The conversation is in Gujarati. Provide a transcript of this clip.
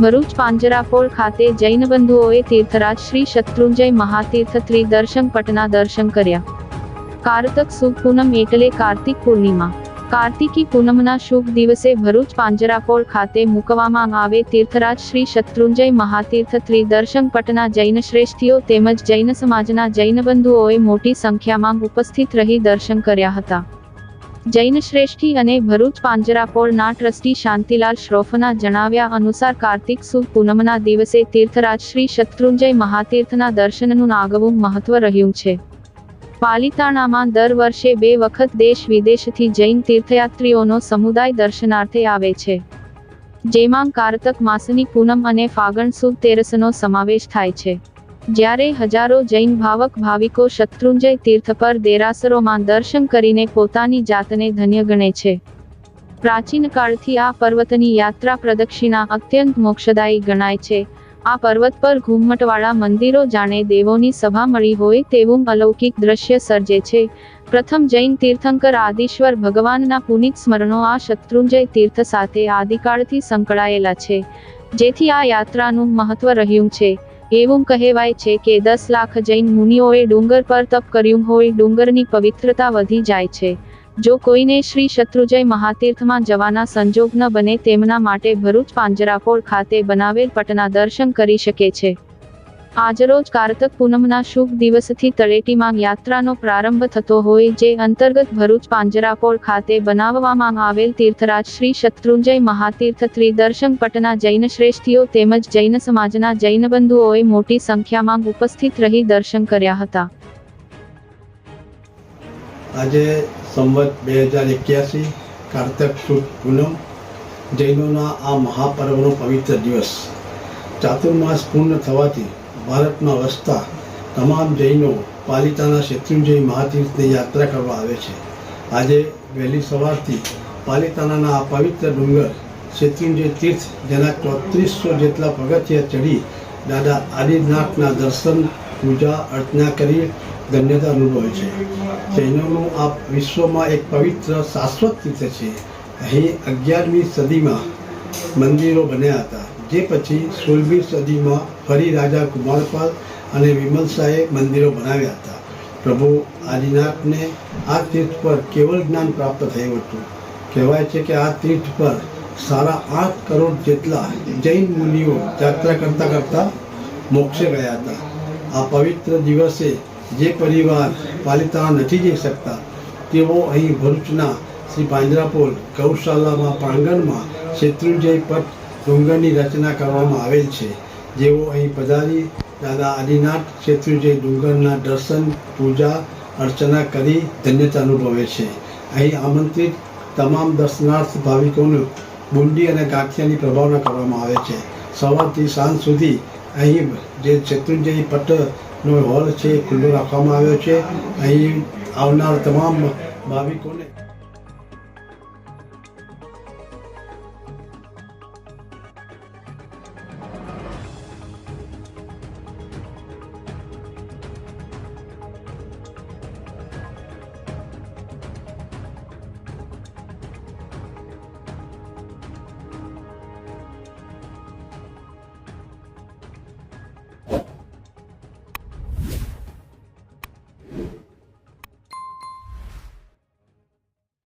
ભરૂચ પાંજરાપોળ ખાતે જૈન બંધુઓએ તીર્થરાજ શ્રી શત્રુંજય મહાતીર્થ ત્રિદર્શન પટના દર્શન કર્યા. કારતક સુખ પૂનમ એટલે કાર્તિક પૂર્ણિમા. કાર્તિકી પૂનમના શુભ દિવસે ભરૂચ પાંજરાપોળ ખાતે મૂકવામાં આવે તીર્થરાજ શ્રી શત્રુંજય મહાતીર્થ ત્રિદર્શન પટના જૈન શ્રેષ્ઠીઓ તેમજ જૈન સમાજના જૈન બંધુઓએ મોટી સંખ્યામાં ઉપસ્થિત રહી દર્શન કર્યા હતા. જૈન શ્રેષ્ઠી અને ભરૂચ પાંજરાપોળના ટ્રસ્ટી શાંતિલાલ શ્રોફના જણાવ્યા અનુસાર કાર્તિક સુદ પૂનમના દિવસે તીર્થરાજ શ્રી શત્રુંજય મહાતીર્થના દર્શનનું આગવું મહત્વ રહ્યું છે. પાલિતાણામાં દર વર્ષે બે વખત દેશ વિદેશથી જૈન તીર્થયાત્રીઓનો સમુદાય દર્શનાર્થે આવે છે. જેમાં કારતક માસની પૂનમ અને ફાગણ સુદ તેરસનો સમાવેશ થાય છે. જ્યારે હજારો જૈન ભાવક ભાવિકો શત્રુંજય તીર્થ પર દેરાસરોમાં દર્શન કરીને પોતાની જાતને ધન્ય ગણે છે. પ્રાચીન કાળથી આ પર્વતની યાત્રા પ્રદક્ષિણા અત્યંત મોક્ષદાયી ગણાય છે. આ પર્વત પર ઘુમ્મટવાળા મંદિરો જાણે દેવોની સભા મળી હોય તેવું અલૌકિક દ્રશ્ય સર્જે છે. પ્રથમ જૈન તીર્થંકર આદિશ્વર ભગવાનના પુનિત સ્મરણો આ શત્રુંજય તીર્થ સાથે આદિકાળથી સંકળાયેલા છે. જેથી આ યાત્રાનું મહત્વ રહ્યું છે. એવું કહેવાય છે કે દસ લાખ જૈન મુનિઓએ ડુંગર પર તપ કર્યું હોય ડુંગરની પવિત્રતા વધી જાય છે. જો કોઈને શ્રી શત્રુજય મહાતીર્થમાં જવાના સંજોગ ન બને તેમના માટે ભરૂચ પાંજરાપોળ ખાતે બનાવેલ પટના દર્શન કરી શકે છે. આજરોજ કારતક પૂનમના શુભ દિવસથી તળેટીમાં યાત્રાનો પ્રારંભ થતો હોય જે અંતર્ગત ભરૂચ પાંજરાપોળ ખાતે બનાવવામાં આવેલ તીર્થરાજ શ્રી શત્રુંજય મહાતીર્થ ત્રિદર્શન પટના જૈન શ્રેષ્ઠીઓ તેમજ જૈન સમાજના જૈન બંધુઓએ મોટી સંખ્યામાં ઉપસ્થિત રહી દર્શન કર્યા હતા. આજે સંવત બે હજાર એક્યાસી કારતક સુદ પૂનમ જૈનોના આ મહાપર્વનો પવિત્ર દિવસ. ચાતુર્માસ પૂર્ણ થવાથી ભારતમાં વસતા તમામ જૈનો પાલિતાના શત્રુંજય મહાતીર્થની યાત્રા કરવા આવે છે. આજે વહેલી સવારથી પાલિતાનાના આ પવિત્ર ડુંગર શત્રુંજય તીર્થ, જેના ચોત્રીસો જેટલા પગથિયા ચડી દાદા આદિનાથના દર્શન, પૂજા, અર્ચના કરી ધન્યતા અનુભવે છે. જૈનોનું આ વિશ્વમાં એક પવિત્ર, શાશ્વત તીર્થ છે. અહીં અગિયારમી સદીમાં મંદિરો બન્યા હતા. જે પછી સોળમી સદીમાં ફરી રાજા કુમારપાલ અને વિમલ મંદિરો બનાવ્યા હતા. પ્રભુ આદિનાથને આ તીર્થ પર કેવળ જ્ઞાન પ્રાપ્ત થયું હતું. કહેવાય છે કે આ તીર્થ પર સાડા આઠ કરોડ જેટલા જૈન મુનિઓ યાત્રા કરતા કરતા મોક્ષે ગયા હતા. આ પવિત્ર દિવસે જે પરિવાર પાલિતાણા નથી જઈ શકતા, તેઓ અહીં ભરૂચના શ્રી પાંજરાપોલ ગૌશાલામાં પ્રાંગણમાં શત્રુંજય પટ ડુંગરની રચના કરવામાં આવેલ છે. જેઓ અહીં પધારી દાદા આદિનાથ શત્રુંજય ડુંગરના દર્શન, પૂજા, અર્ચના કરી ધન્યતા અનુભવે છે. અહીં આમંત્રિત તમામ દર્શનાર્થ ભાવિકોનું બુંદી અને ગાંઠિયાની પ્રભાવના કરવામાં આવે છે. સવારથી સાંજ સુધી અહીં જે શત્રુંજય પટ્ટનો હોલ છે ખુલ્લો રાખવામાં આવ્યો છે. અહીં આવનાર તમામ ભાવિકોને